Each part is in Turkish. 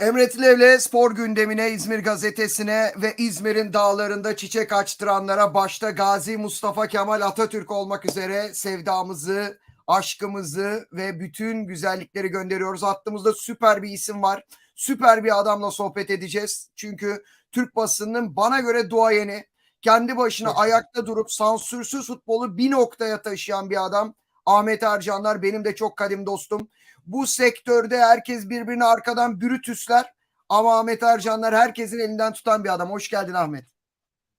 Emre Tilev'le spor gündemine, İzmir gazetesine ve İzmir'in dağlarında çiçek açtıranlara başta Gazi Mustafa Kemal Atatürk olmak üzere sevdamızı, aşkımızı ve bütün güzellikleri gönderiyoruz. Hattımızda süper bir isim var. Süper bir adamla sohbet edeceğiz. Çünkü Türk basınının bana göre duayeni, kendi başına ayakta durup sansürsüz futbolu bir noktaya taşıyan bir adam. Ahmet Ercanlar benim de çok kadim dostum. Bu sektörde herkes birbirine arkadan bürütüsler ama Ahmet Ercanlar herkesin elinden tutan bir adam. Hoş geldin Ahmet.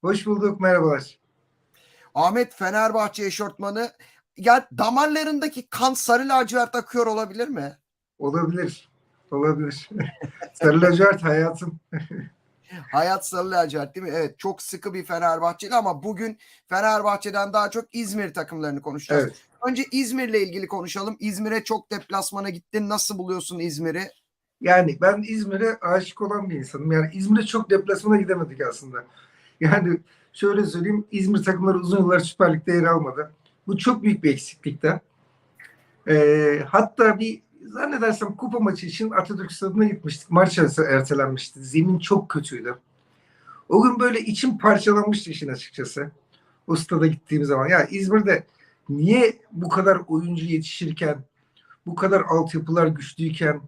Hoş bulduk, merhabalar. Ahmet Fenerbahçe eşortmanı ya damarlarındaki kan sarı lacivert akıyor olabilir mi? Olabilir, olabilir. Sarı lacivert hayatım. Hayat sarı lacivert değil mi? Evet çok sıkı bir Fenerbahçeli ama bugün Fenerbahçe'den daha çok İzmir takımlarını konuşacağız. Evet. Önce İzmir'le ilgili konuşalım. İzmir'e çok deplasmana gittin. Nasıl buluyorsun İzmir'i? Yani ben İzmir'e aşık olan bir insanım. Yani İzmir'e çok deplasmana gidemedik aslında. Yani şöyle söyleyeyim, İzmir takımları uzun yıllar Süper Lig'de yer almadı. Bu çok büyük bir eksiklikte. Ee, hatta bir zannedersem kupa maçı için Atatürk Stadı'na gitmiştik. Maç ertelenmişti. Zemin çok kötüydü. O gün böyle içim parçalanmıştı işin açıkçası. O stada gittiğim zaman. Ya İzmir'de niye bu kadar oyuncu yetişirken, bu kadar altyapılar güçlüyken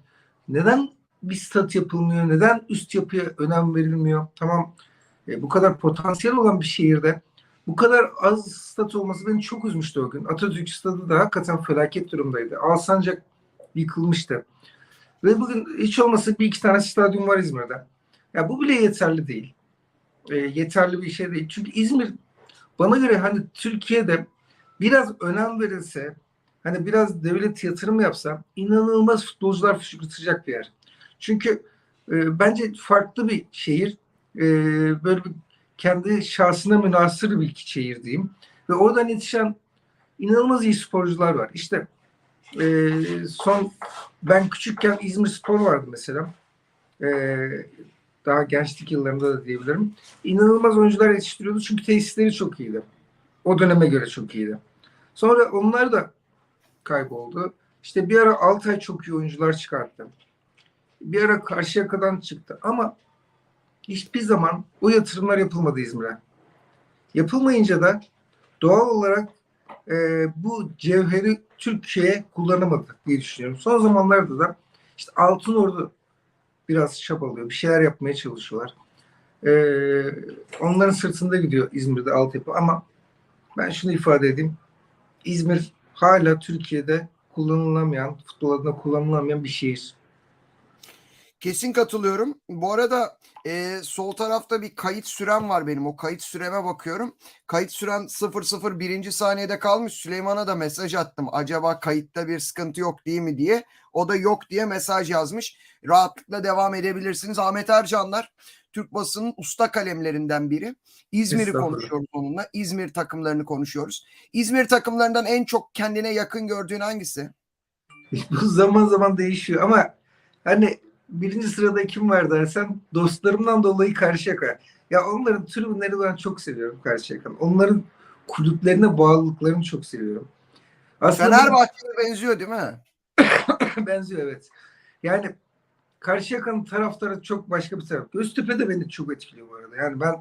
neden bir stat yapılmıyor? Neden üst yapıya önem verilmiyor? Tamam e, bu kadar potansiyel olan bir şehirde bu kadar az stat olması beni çok üzmüştü o gün. Atatürk stadı da hakikaten felaket durumdaydı. Alsancak yıkılmıştı. Ve bugün hiç olmasa bir iki tane stadyum var İzmir'de. Ya bu bile yeterli değil. E, yeterli bir şey değil. Çünkü İzmir bana göre hani Türkiye'de biraz önem verilse hani biraz devlet yatırım yapsa inanılmaz futbolcular fışkırtacak bir yer. Çünkü e, bence farklı bir şehir. E, böyle bir kendi şahsına münasır bir şehir diyeyim. Ve oradan yetişen inanılmaz iyi sporcular var. İşte e, son ben küçükken İzmir Spor vardı mesela. E, daha gençlik yıllarında da diyebilirim. İnanılmaz oyuncular yetiştiriyordu çünkü tesisleri çok iyiydi. O döneme göre çok iyiydi. Sonra onlar da kayboldu. İşte bir ara Altay çok iyi oyuncular çıkarttı. Bir ara Karşıyaka'dan çıktı ama hiçbir zaman o yatırımlar yapılmadı İzmir'e. Yapılmayınca da doğal olarak e, bu cevheri Türkiye kullanamadı diye düşünüyorum. Son zamanlarda da işte Altın Ordu biraz çabalıyor. Bir şeyler yapmaya çalışıyorlar. E, onların sırtında gidiyor İzmir'de altyapı ama ben şunu ifade edeyim. İzmir hala Türkiye'de kullanılamayan, futbol adına kullanılamayan bir şehir. Kesin katılıyorum. Bu arada e, sol tarafta bir kayıt sürem var benim. O kayıt süreme bakıyorum. Kayıt süren 00 birinci saniyede kalmış. Süleyman'a da mesaj attım. Acaba kayıtta bir sıkıntı yok değil mi diye. O da yok diye mesaj yazmış. Rahatlıkla devam edebilirsiniz. Ahmet Ercanlar Türk basının usta kalemlerinden biri. İzmir'i konuşuyoruz onunla. İzmir takımlarını konuşuyoruz. İzmir takımlarından en çok kendine yakın gördüğün hangisi? Bu zaman zaman değişiyor ama hani birinci sırada kim var dersen dostlarımdan dolayı Karşıyaka. Ya onların tribünleri ben çok seviyorum Karşıyaka'nın. Onların kulüplerine bağlılıklarını çok seviyorum. Aslında Fenerbahçe'ye benziyor değil mi? benziyor evet. Yani Karşıyaka'nın taraftarı çok başka bir taraf. Göztepe de beni çok etkiliyor bu arada. Yani ben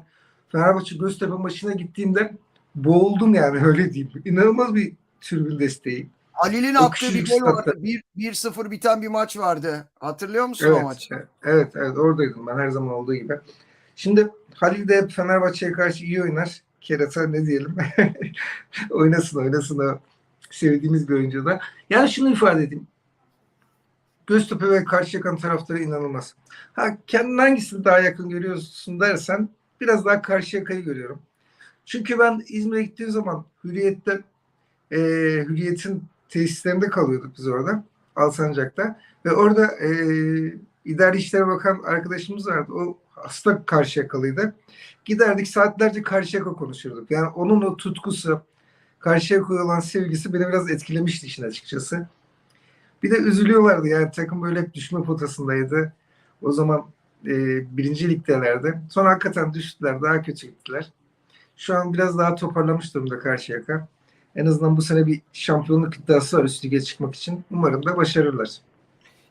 Fenerbahçe Göztepe maçına gittiğimde boğuldum yani öyle diyeyim. İnanılmaz bir tribün desteği. Halil'in O attığı bir gol vardı. 1 1-0 biten bir maç vardı. Hatırlıyor musun o Evet, maçı? evet, evet oradaydım ben her zaman olduğu gibi. Şimdi Halil de hep Fenerbahçe'ye karşı iyi oynar. Kerata ne diyelim? oynasın oynasın o sevdiğimiz bir oyuncu da. Yani şunu ifade edeyim. Göztepe ve Karşıyaka'nın taraftarı inanılmaz. Ha kendin hangisini daha yakın görüyorsun dersen biraz daha Karşıyaka'yı görüyorum. Çünkü ben İzmir'e gittiğim zaman Hürriyet'te e, Hürriyet'in tesislerinde kalıyorduk biz orada. Alsancak'ta. Ve orada e, İdari İşleri Bakan arkadaşımız vardı. O hasta Karşıyakalıydı. Giderdik saatlerce Karşıyaka konuşurduk. Yani onun o tutkusu, Karşıyaka'ya olan sevgisi beni biraz etkilemişti işin açıkçası. Bir de üzülüyorlardı yani takım böyle hep düşme potasındaydı. O zaman e, birinci ligdelerdi. Sonra hakikaten düştüler, daha kötü gittiler. Şu an biraz daha toparlamış durumda Karşıyaka. En azından bu sene bir şampiyonluk iddiası var üst lige çıkmak için. Umarım da başarırlar.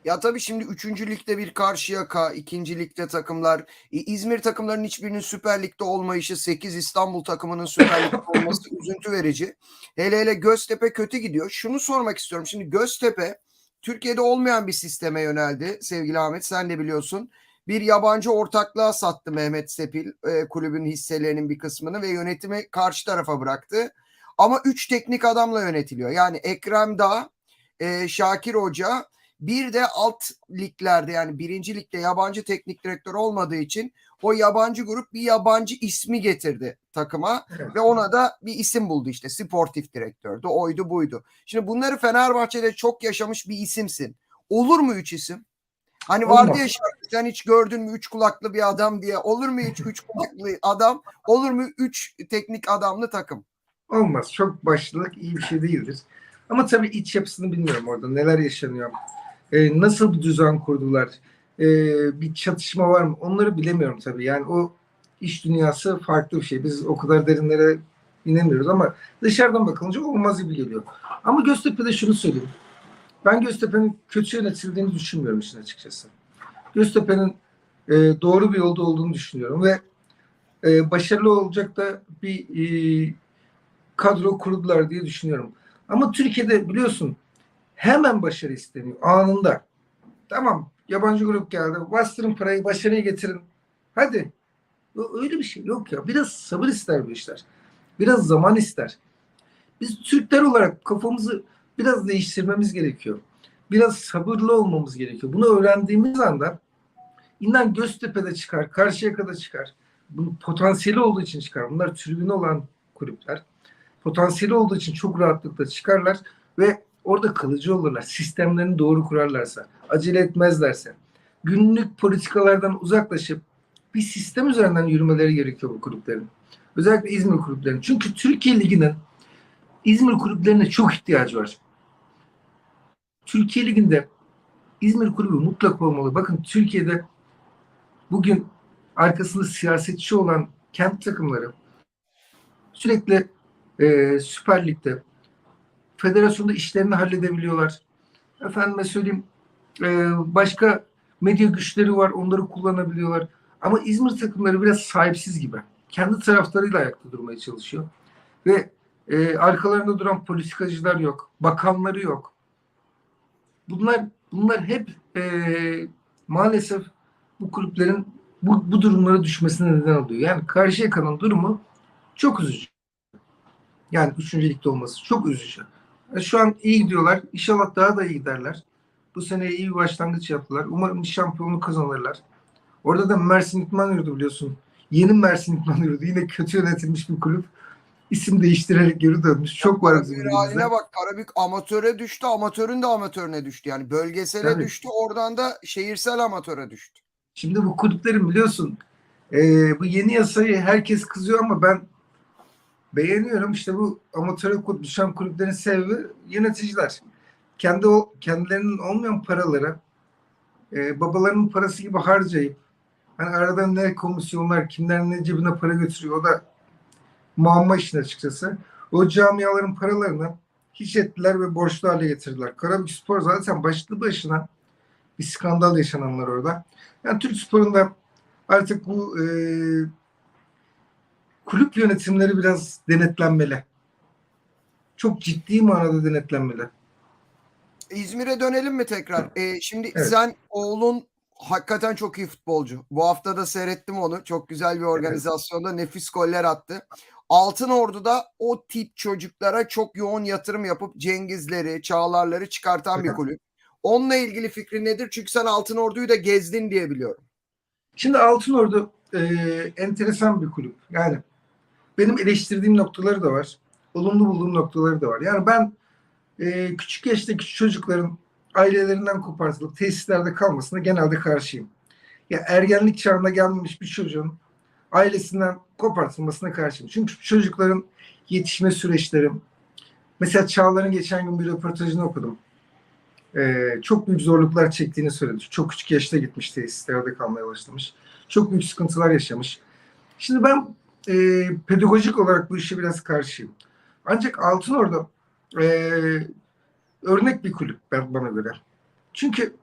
Ya tabii şimdi 3. ligde bir Karşıyaka, 2. ligde takımlar, İzmir takımlarının hiçbirinin Süper Lig'de olmayışı, 8 İstanbul takımının Süper Lig'de olması üzüntü verici. Hele hele Göztepe kötü gidiyor. Şunu sormak istiyorum. Şimdi Göztepe Türkiye'de olmayan bir sisteme yöneldi sevgili Ahmet sen de biliyorsun. Bir yabancı ortaklığa sattı Mehmet Sepil e, kulübün hisselerinin bir kısmını ve yönetimi karşı tarafa bıraktı. Ama 3 teknik adamla yönetiliyor. Yani Ekrem Dağ, e, Şakir Hoca bir de alt liglerde yani birinci ligde yabancı teknik direktör olmadığı için o yabancı grup bir yabancı ismi getirdi takıma Evet. ve ona da bir isim buldu işte sportif direktördü oydu buydu. Şimdi bunları Fenerbahçe'de çok yaşamış bir isimsin. Olur mu üç isim? Hani Olmaz. vardı ya şarkı sen hiç gördün mü üç kulaklı bir adam diye olur mu hiç üç kulaklı adam olur mu üç teknik adamlı takım? Olmaz. Çok başlılık iyi bir şey değildir. Ama tabii iç yapısını bilmiyorum orada. Neler yaşanıyor. Ee, nasıl bir düzen kurdular? Ee, bir çatışma var mı? Onları bilemiyorum tabii. Yani o iş dünyası farklı bir şey. Biz o kadar derinlere inemiyoruz ama dışarıdan bakılınca olmaz gibi geliyor. Ama Göztepe'de şunu söyleyeyim. Ben Göztepe'nin kötü yönetildiğini düşünmüyorum işin açıkçası. Göztepe'nin e, doğru bir yolda olduğunu düşünüyorum ve e, başarılı olacak da bir e, kadro kurdular diye düşünüyorum. Ama Türkiye'de biliyorsun hemen başarı isteniyor anında. Tamam yabancı grup geldi. Bastırın parayı başarıya getirin. Hadi. Öyle bir şey yok ya. Biraz sabır ister bu işler. Biraz zaman ister. Biz Türkler olarak kafamızı biraz değiştirmemiz gerekiyor. Biraz sabırlı olmamız gerekiyor. Bunu öğrendiğimiz anda inan Göztepe'de çıkar, Karşıyaka'da çıkar. Bunun potansiyeli olduğu için çıkar. Bunlar tribünü olan kulüpler potansiyeli olduğu için çok rahatlıkla çıkarlar ve orada kalıcı olurlar. Sistemlerini doğru kurarlarsa, acele etmezlerse, günlük politikalardan uzaklaşıp bir sistem üzerinden yürümeleri gerekiyor bu kulüplerin. Özellikle İzmir kulüplerinin. Çünkü Türkiye Ligi'nin İzmir kulüplerine çok ihtiyacı var. Türkiye Ligi'nde İzmir kulübü mutlaka olmalı. Bakın Türkiye'de bugün arkasında siyasetçi olan kent takımları sürekli e, Süper Lig'de federasyonda işlerini halledebiliyorlar. Efendime söyleyeyim e, başka medya güçleri var onları kullanabiliyorlar. Ama İzmir takımları biraz sahipsiz gibi. Kendi taraftarıyla ayakta durmaya çalışıyor. Ve e, arkalarında duran politikacılar yok. Bakanları yok. Bunlar bunlar hep e, maalesef bu kulüplerin bu, bu durumlara düşmesine neden oluyor. Yani Karşıyaka'nın durumu çok üzücü. Yani üçüncü ligde olması çok üzücü. E, Şu an iyi gidiyorlar. İnşallah daha da iyi giderler. Bu sene iyi bir başlangıç yaptılar. Umarım şampiyonluğu kazanırlar. Orada da Mersin İtman Yurdu biliyorsun. Yeni Mersin İtman Yurdu. Yine kötü yönetilmiş bir kulüp. İsim değiştirerek geri dönmüş. Çok var bizim haline bak Karabük amatöre düştü amatörün de amatörüne düştü. Yani bölgesele Tabii. düştü oradan da şehirsel amatöre düştü. Şimdi bu kulüplerin biliyorsun e, bu yeni yasayı herkes kızıyor ama ben beğeniyorum. İşte bu amatöre kul- düşen kulüplerin sebebi yöneticiler. Kendi o kendilerinin olmayan paraları e, babalarının parası gibi harcayıp hani arada ne komisyonlar kimler ne cebine para götürüyor o da muamma işin açıkçası. O camiaların paralarını hiç ettiler ve borçlu hale getirdiler. Karabük Spor zaten başlı başına bir skandal yaşananlar orada. Yani Türk sporunda artık bu e, kulüp yönetimleri biraz denetlenmeli. Çok ciddi manada denetlenmeli. İzmir'e dönelim mi tekrar? Ee, şimdi Evet. sen oğlun hakikaten çok iyi futbolcu. Bu hafta da seyrettim onu. Çok güzel bir organizasyonda nefis goller attı. Altın Ordu'da o tip çocuklara çok yoğun yatırım yapıp Cengizleri, Çağlarları çıkartan bir Evet. kulüp. Onunla ilgili fikrin nedir? Çünkü sen Altın Ordu'yu da gezdin diye biliyorum. Şimdi Altınordu e, enteresan bir kulüp. Yani benim eleştirdiğim noktaları da var. Olumlu bulduğum noktaları da var. Yani ben e, küçük yaştaki çocukların ailelerinden kopartılıp tesislerde kalmasına genelde karşıyım. Ya ergenlik çağına gelmemiş bir çocuğun ailesinden kopartılmasına karşıyım. Çünkü çocukların yetişme süreçleri mesela Çağlar'ın geçen gün bir röportajını okudum. Ee, çok büyük zorluklar çektiğini söyledi. Çok küçük yaşta gitmiş tesislerde kalmaya başlamış. Çok büyük sıkıntılar yaşamış. Şimdi ben e, pedagojik olarak bu işe biraz karşıyım. Ancak Altınordu e, örnek bir kulüp ben, bana göre. Çünkü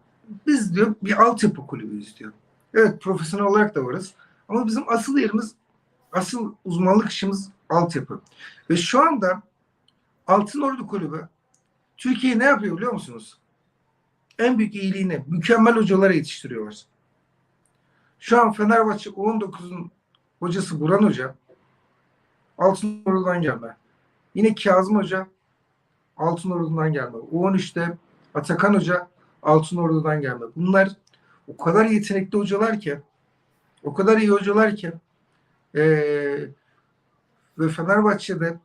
biz diyor bir altyapı kulübüyüz diyor. Evet profesyonel olarak da varız. Ama bizim asıl yerimiz, asıl uzmanlık işimiz altyapı. Ve şu anda Altın Ordu Kulübü Türkiye ne yapıyor biliyor musunuz? En büyük iyiliğini mükemmel hocalara yetiştiriyorlar. Şu an Fenerbahçe U19'un hocası Buran Hoca Altın Ordu'dan gelme. Yine Kazım Hoca Altın Ordu'dan gelme. U13'te Atakan Hoca Altın Ordu'dan gelme. Bunlar o kadar yetenekli hocalar ki o kadar iyi hocalar ki ee, ve Fenerbahçe'de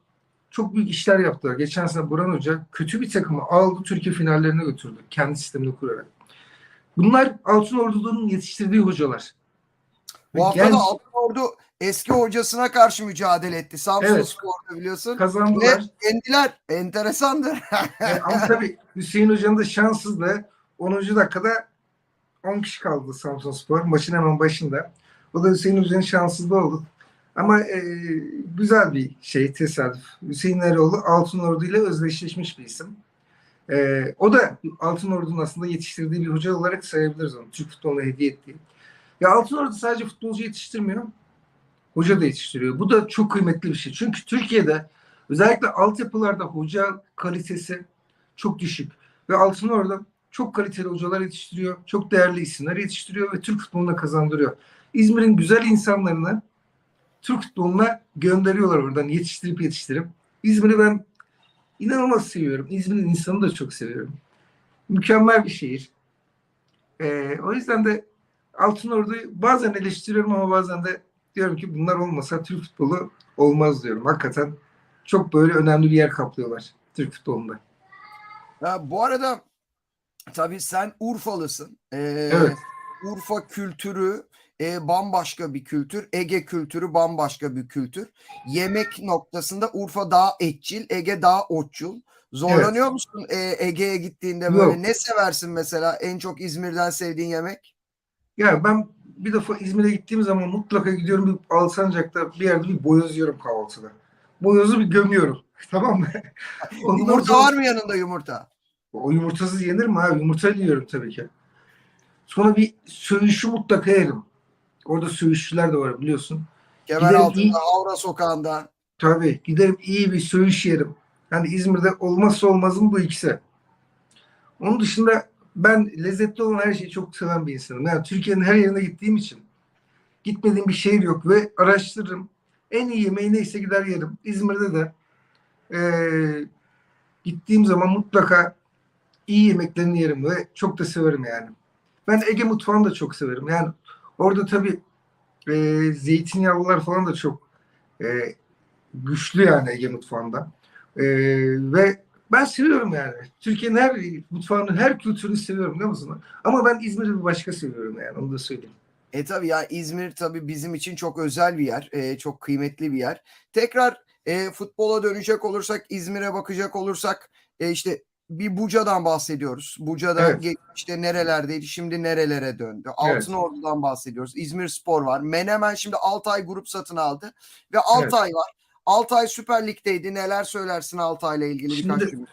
çok büyük işler yaptılar. Geçen sene Buran Hoca kötü bir takımı aldı Türkiye finallerine götürdü. Kendi sistemini kurarak. Bunlar Altın Ordu'nun yetiştirdiği hocalar. Ve Bu hafta da Altın Ordu eski hocasına karşı mücadele etti. Samsun Evet. Spor'da biliyorsun. Ve kazandılar. yendiler. Enteresandır. E, ama tabii Hüseyin Hoca'nın da şanssızlığı 10. dakikada 10 kişi kaldı Samsun Spor. Maçın hemen başında. O da Hüseyin Hoca'nın şanssızlığı oldu. Ama e, güzel bir şey tesadüf. Hüseyin Eroğlu Altın Ordu ile özdeşleşmiş bir isim. E, o da Altın Ordu'nun aslında yetiştirdiği bir hoca olarak sayabiliriz onu. Türk futboluna hediye ettiği. Ya Altın Ordu sadece futbolcu yetiştirmiyor. Hoca da yetiştiriyor. Bu da çok kıymetli bir şey. Çünkü Türkiye'de özellikle altyapılarda hoca kalitesi çok düşük. Ve Altın Ordu çok kaliteli hocalar yetiştiriyor. Çok değerli isimler yetiştiriyor ve Türk futboluna kazandırıyor. İzmir'in güzel insanlarını Türk futboluna gönderiyorlar oradan yetiştirip yetiştirip. İzmir'i ben inanılmaz seviyorum. İzmir'in insanını da çok seviyorum. Mükemmel bir şehir. Ee, o yüzden de Altın Ordu'yu bazen eleştiriyorum ama bazen de diyorum ki bunlar olmasa Türk futbolu olmaz diyorum. Hakikaten çok böyle önemli bir yer kaplıyorlar Türk futbolunda. Ya, bu arada tabii sen Urfalısın. Ee, Evet. Urfa kültürü e, bambaşka bir kültür. Ege kültürü bambaşka bir kültür. Yemek noktasında Urfa daha etçil, Ege daha otçul. Zorlanıyor musun e, Ege'ye gittiğinde böyle? Yok. Ne seversin mesela? En çok İzmir'den sevdiğin yemek? Ya ben bir defa İzmir'e gittiğim zaman mutlaka gidiyorum bir Alsancak'ta bir yerde bir boyoz yiyorum kahvaltıda. Boyozu bir gömüyorum. Tamam mı? Yumurta sonra- var mı yanında yumurta? O yumurtasız yenir mi abi? Yumurta yiyorum tabii ki. Sonra bir söğüşü mutlaka yerim. Orada söğüşçüler de var biliyorsun. Kemer Gidelim altında, iyi- Avra sokağında. Tabii giderim iyi bir söğüş yerim. Yani İzmir'de olmazsa olmazım bu ikisi. Onun dışında ben lezzetli olan her şeyi çok seven bir insanım. Yani Türkiye'nin her yerine gittiğim için gitmediğim bir şehir yok ve araştırırım. En iyi yemeği neyse gider yerim. İzmir'de de eee, gittiğim zaman mutlaka iyi yemeklerini yerim ve çok da severim yani. Ben Ege mutfağını da çok severim. Yani orada tabii eee zeytinyağlılar falan da çok eee, güçlü yani Ege mutfağında. Eee, ve ben seviyorum yani. Türkiye'nin her mutfağını, her kültürünü seviyorum biliyor musun? Ama ben İzmir'i bir başka seviyorum yani onu da söyleyeyim. E tabii ya İzmir tabii bizim için çok özel bir yer. e, çok kıymetli bir yer. Tekrar e, futbola dönecek olursak İzmir'e bakacak olursak e, işte bir Buca'dan bahsediyoruz. Buca'da Evet. geçmişte nerelerdeydi şimdi nerelere döndü. Altın Ordu'dan bahsediyoruz. İzmir Spor var. Menemen şimdi Altay grup satın aldı ve Altay var. Altay Süper Lig'deydi. Neler söylersin Altay'la ilgili birkaç cümle?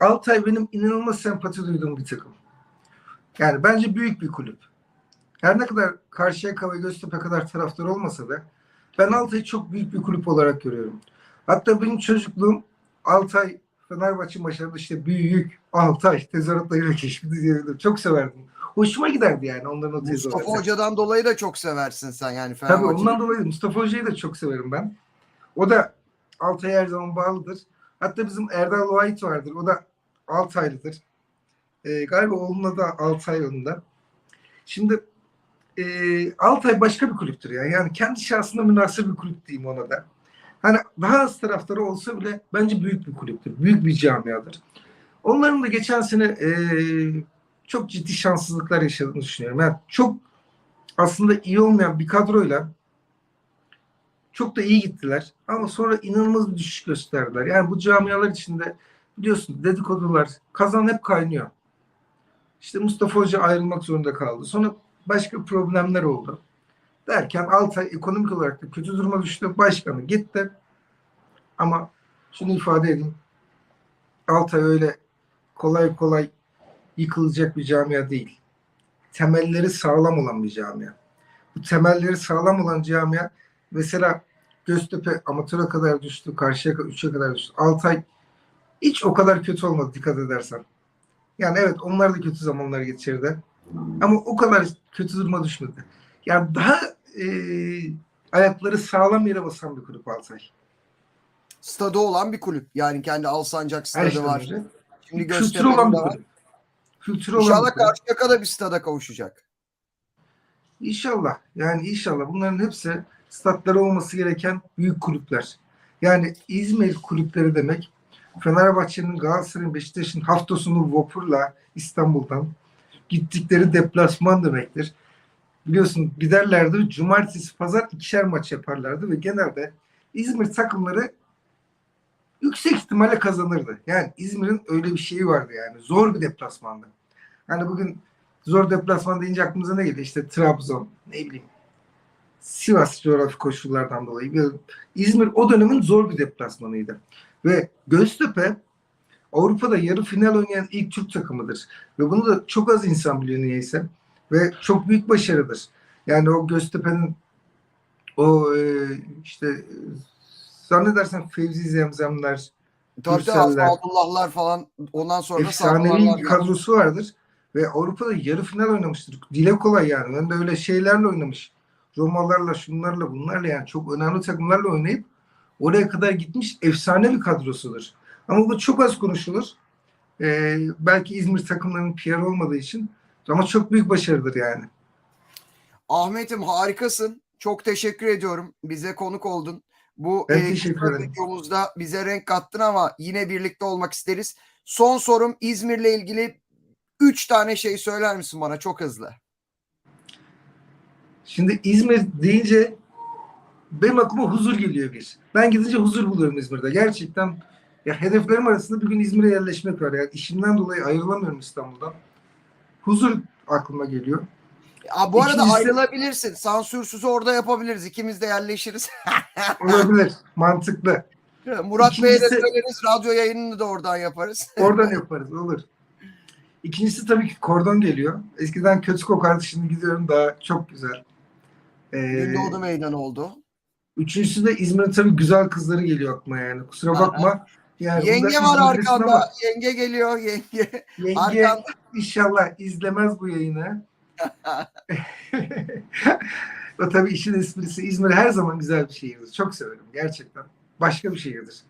Altay benim inanılmaz sempati duyduğum bir takım. Yani bence büyük bir kulüp. Her ne kadar Karşıyaka ve Göztepe kadar taraftar olmasa da ben Altay'ı çok büyük bir kulüp olarak görüyorum. Hatta benim çocukluğum Altay Fenerbahçe maçlarında işte büyük Altay tezahüratlarıyla geçmişti diyebilirim. Çok severdim. Hoşuma giderdi yani onların o Mustafa tezahüratı. Hoca'dan dolayı da çok seversin sen yani Tabii Fenerbahçe. ondan dolayı Mustafa Hoca'yı da çok severim ben. O da Altay'a her zaman bağlıdır. Hatta bizim Erdal Vahit vardır. O da Altaylıdır. Ee, galiba oğluna da Altay onun da. Şimdi e, Altay başka bir kulüptür ya. Yani kendi şahsına münasır bir kulüp diyeyim ona da. Hani daha az taraftarı olsa bile bence büyük bir kulüptür. Büyük bir camiadır. Onların da geçen sene e, çok ciddi şanssızlıklar yaşadığını düşünüyorum. Yani çok aslında iyi olmayan bir kadroyla çok da iyi gittiler. Ama sonra inanılmaz bir düşüş gösterdiler. Yani bu camialar içinde biliyorsun dedikodular, kazan hep kaynıyor. İşte Mustafa Hoca ayrılmak zorunda kaldı. Sonra başka problemler oldu. Derken Altay ekonomik olarak da kötü duruma düştü. Başkanı gitti. Ama şunu ifade edeyim. Altay öyle kolay kolay yıkılacak bir camia değil. temelleri sağlam olan bir camia. Bu temelleri sağlam olan camia mesela Göztepe amatöre kadar düştü, karşıya 3'e kadar düştü. Altay hiç o kadar kötü olmadı dikkat edersen. Yani evet onlar da kötü zamanlar geçirdi. Ama o kadar kötü duruma düşmedi. Yani daha e, ayakları sağlam yere basan bir kulüp Altay. Stadı olan bir kulüp. Yani kendi Alsancak Her stadı şeyden var. önce. Şimdi Kültürü olan bir kulüp. Kültürü İnşallah kulüp. Karşıyaka da bir stada kavuşacak. İnşallah. Yani inşallah. Bunların hepsi statları olması gereken büyük kulüpler. Yani İzmir kulüpleri demek Fenerbahçe'nin, Galatasaray'ın, Beşiktaş'ın hafta sonu vapurla İstanbul'dan gittikleri deplasman demektir. Biliyorsun giderlerdi cumartesi pazar ikişer maç yaparlardı ve genelde İzmir takımları yüksek ihtimalle kazanırdı. Yani İzmir'in öyle bir şeyi vardı yani. Zor bir deplasmandı. Hani bugün zor deplasman deyince aklımıza ne geliyor? İşte Trabzon, ne bileyim Sivas coğrafi koşullardan dolayı. Bir- İzmir o dönemin zor bir deplasmanıydı. Ve Göztepe Avrupa'da yarı final oynayan ilk Türk takımıdır. Ve bunu da çok az insan biliyor niyeyse. Ve çok büyük başarıdır. Yani o Göztepe'nin o e, işte zannedersen Fevzi Zemzemler, Tabii Gürseller. Abdullahlar falan ondan sonra efsanevi kadrosu vardır. Ve Avrupa'da yarı final oynamıştır. Dile kolay yani. Ben de öyle şeylerle oynamış. Romalarla, şunlarla, bunlarla yani çok önemli takımlarla oynayıp oraya kadar gitmiş efsane bir kadrosudur. Ama bu çok az konuşulur. Ee, belki İzmir takımlarının PR olmadığı için ama çok büyük başarıdır yani. Ahmet'im harikasın. Çok teşekkür ediyorum. Bize konuk oldun. Bu Ben e, videomuzda bize renk kattın ama yine birlikte olmak isteriz. Son sorum İzmir'le ilgili 3 tane şey söyler misin bana çok hızlı? Şimdi İzmir deyince benim aklıma huzur geliyor bir. Ben gidince huzur buluyorum İzmir'de. Gerçekten ya hedeflerim arasında bir gün İzmir'e yerleşmek var. Yani işimden dolayı ayrılamıyorum İstanbul'dan. Huzur aklıma geliyor. Ya, bu arada İkincisi- ayrılabilirsin. Sansürsüz orada yapabiliriz. İkimiz de yerleşiriz. Olabilir. Mantıklı. Murat Bey'e de İkincisi- söyleriz. Radyo yayınını da oradan yaparız. Oradan yaparız. Olur. İkincisi tabii ki kordon geliyor. Eskiden kötü kokardı. Şimdi gidiyorum daha çok güzel. Ee, Gündoğdu meydan oldu. üçüncüsü de İzmir'in tabii güzel kızları geliyor aklıma yani. Kusura bakma. Yani Yenge var arkanda. ama Yenge geliyor. Yenge. Yenge Arkanda. inşallah izlemez bu yayını. o tabii işin esprisi İzmir her zaman güzel bir şehirdir. Çok severim gerçekten. Başka bir şehirdir.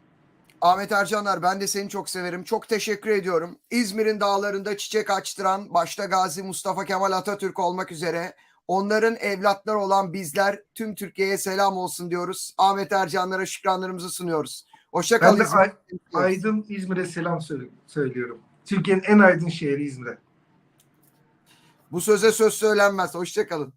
Ahmet Ercaner ben de seni çok severim. Çok teşekkür ediyorum. İzmir'in dağlarında çiçek açtıran başta Gazi Mustafa Kemal Atatürk olmak üzere onların evlatları olan bizler tüm Türkiye'ye selam olsun diyoruz. Ahmet Ercanlar'a şükranlarımızı sunuyoruz. Hoşça kal Ben de İzmir. Ay- Aydın İzmir'e selam söylüyorum. Türkiye'nin en aydın şehri İzmir'e. Bu söze söz söylenmez. Hoşça kalın.